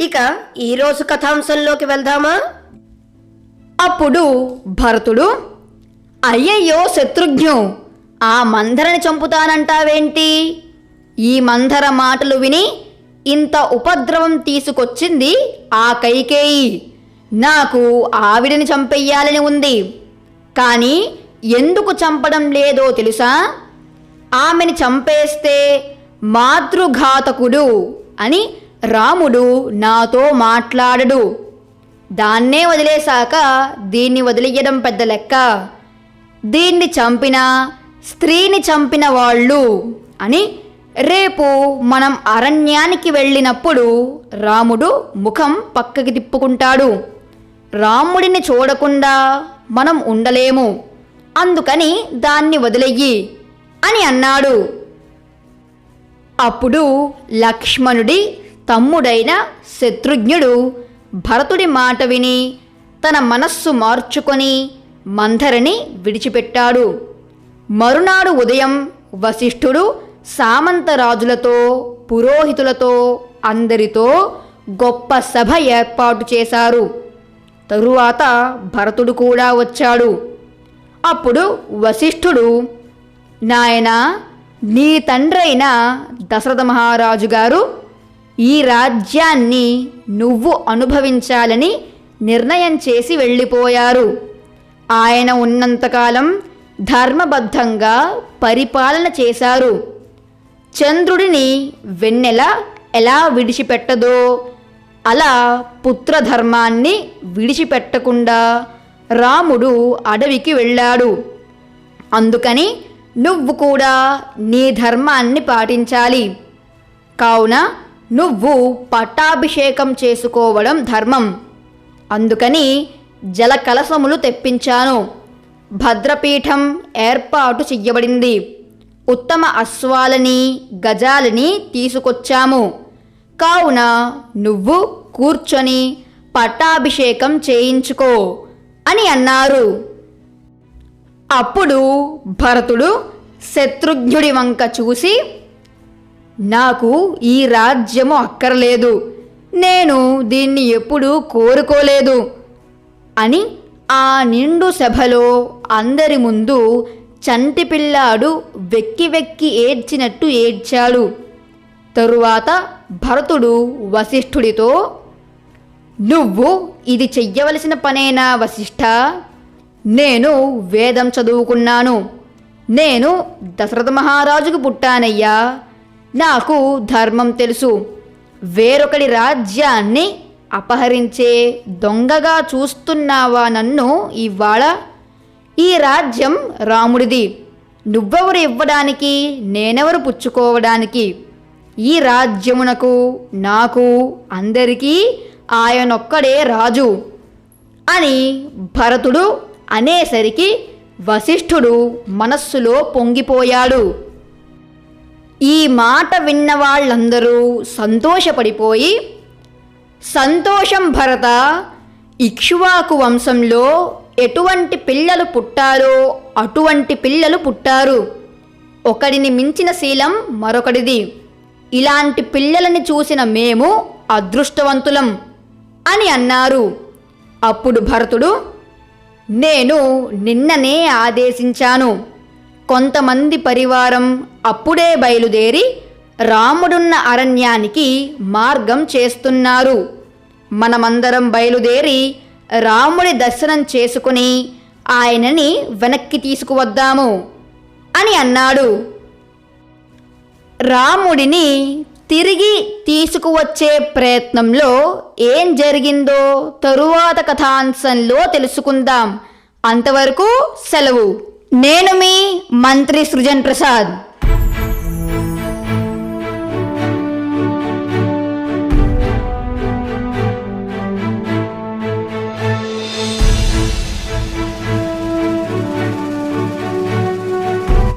ఇక ఈరోజు కథాంశంలోకి వెళ్దామా? అప్పుడు భరతుడు అయ్యయ్యో శత్రుఘ్ను ఆ మంధరని చంపుతానంటావేంటి? ఈ మంధర మాటలు విని ఇంత ఉపద్రవం తీసుకొచ్చింది ఆ కైకేయి. నాకు ఆవిడని చంపెయ్యాలని ఉంది. కానీ ఎందుకు చంపడం లేదో తెలుసా? ఆమెని చంపేస్తే మాతృఘాతకుడు అని రాముడు నాతో మాట్లాడడు. దాన్నే వదిలేశాక దీన్ని వదిలేయడం పెద్ద లెక్క. దీన్ని చంపిన స్త్రీని చంపిన వాళ్ళు అని రేపు మనం అరణ్యానికి వెళ్ళినప్పుడు రాముడు ముఖం పక్కకి తిప్పుకుంటాడు. రాముడిని చూడకుండా మనం ఉండలేము. అందుకని దాన్ని వదిలెయ్యి అని అన్నాడు. అప్పుడు లక్ష్మణుడి తమ్ముడైన శత్రుఘ్నుడు భరతుడి మాట విని తన మనస్సు మార్చుకొని మంధరిని విడిచిపెట్టాడు. మరునాడు ఉదయం వశిష్ఠుడు సామంతరాజులతో పురోహితులతో అందరితో గొప్ప సభ ఏర్పాటు చేశారు. తరువాత భరతుడు కూడా వచ్చాడు. అప్పుడు వశిష్ఠుడు నాయనా నీ తండ్రైన దశరథ మహారాజు గారు ఈ రాజ్యాన్ని నువ్వు అనుభవించాలని నిర్ణయం చేసి వెళ్ళిపోయారు. ఆయన ఉన్నంతకాలం ధర్మబద్ధంగా పరిపాలన చేశారు. చంద్రుడిని వెన్నెల ఎలా విడిచిపెట్టదో అలా పుత్రధర్మాన్ని విడిచిపెట్టకుండా రాముడు అడవికి వెళ్ళాడు. అందుకని నువ్వు కూడా నీ ధర్మాన్ని పాటించాలి. కావున నువ్వు పట్టాభిషేకం చేసుకోవడం ధర్మం. అందుకని జల కలసములు తెప్పించాను. భద్రపీఠం ఏర్పాటు చెయ్యబడింది. ఉత్తమ అశ్వాలని గజాలని తీసుకొచ్చాము. కావున నువ్వు కూర్చొని పట్టాభిషేకం చేయించుకో అని అన్నారు. అప్పుడు భరతుడు శత్రుఘ్నుడి వంక చూసి నాకు ఈ రాజ్యము అక్కర్లేదు. నేను దీన్ని ఎప్పుడూ కోరుకోలేదు. అని ఆ నిండు సభలో అందరి ముందు చంటి పిల్లాడు వెక్కి వెక్కి ఏడ్చినట్టు ఏడ్చాడు. తరువాత భరతుడు వశిష్ఠుడితో నువ్వు ఇది చెయ్యవలసిన పనేనా వశిష్ఠ? నేను వేదం చదువుకున్నాను. నేను దశరథ మహారాజుకు పుట్టానయ్యా. నాకు ధర్మం తెలుసు. వేరొకడి రాజ్యాన్ని అపహరించే దొంగగా చూస్తున్నావా నన్ను ఇవాళ ఈ రాజ్యం రాముడిది. నువ్వెవరు ఇవ్వడానికి? నేనెవరు పుచ్చుకోవడానికి? ఈ రాజ్యమునకు నాకు అందరికీ ఆయనొక్కడే రాజు అని భరతుడు అనేసరికి వశిష్ఠుడు మనస్సులో పొంగిపోయాడు. ఈ మాట విన్న వాళ్ళందరూ సంతోషపడిపోయి సంతోషం భరత ఇక్ష్వాకు వంశంలో ఎటువంటి పిల్లలు పుట్టారో అటువంటి పిల్లలు పుట్టారు. ఒకడిని మించిన శీలం మరొకడిది. ఇలాంటి పిల్లలని చూసిన మేము అదృష్టవంతులం అని అన్నారు. అప్పుడు భరతుడు నేను నిన్ననే ఆదేశించాను. కొంతమంది పరివారం అప్పుడే బయలుదేరి రాముడున్న అరణ్యానికి మార్గం చేస్తున్నారు. మనమందరం బయలుదేరి రాముడి దర్శనం చేసుకుని ఆయనని వెనక్కి తీసుకువద్దాము అని అన్నాడు. రాముడిని తిరిగి తీసుకువచ్చే ప్రయత్నంలో ఏం జరిగిందో తరువాత కథాంశంలో తెలుసుకుందాం. అంతవరకు సెలవు. నేను మీ మంత్రి సృజన్ ప్రసాద్.